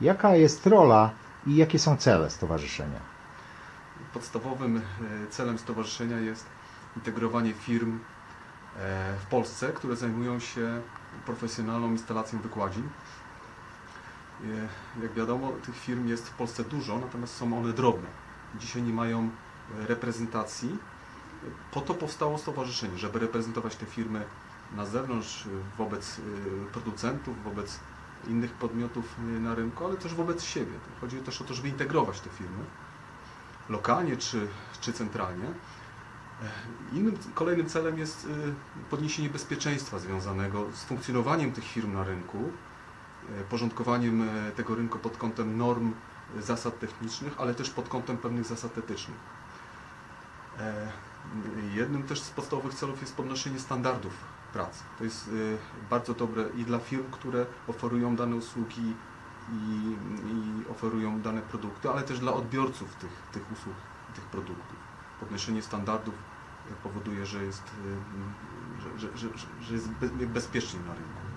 Jaka jest rola i jakie są cele stowarzyszenia? Podstawowym e, celem stowarzyszenia jest integrowanie firm e, w Polsce, które zajmują się profesjonalną instalacją wykładzin. E, Jak wiadomo, tych firm jest w Polsce dużo, natomiast są one drobne. Dzisiaj nie mają reprezentacji. Po to powstało stowarzyszenie, żeby reprezentować te firmy na zewnątrz, wobec producentów, wobec innych podmiotów e, na rynku, ale też wobec siebie. Chodzi też o to, żeby integrować te firmy lokalnie czy, czy centralnie. E, Innym kolejnym celem jest y, podniesienie bezpieczeństwa związanego z funkcjonowaniem tych firm na rynku, e, porządkowaniem e, tego rynku pod kątem norm, zasad technicznych, ale też pod kątem pewnych zasad etycznych. Jednym też z podstawowych celów jest podnoszenie standardów pracy. To jest y, bardzo dobre i dla firm, które oferują dane usługi i, i oferują dane produkty, ale też dla odbiorców tych, tych usług, tych produktów. Podnoszenie standardów powoduje, że jest, y, że, że, że, że jest be- bezpiecznie na rynku.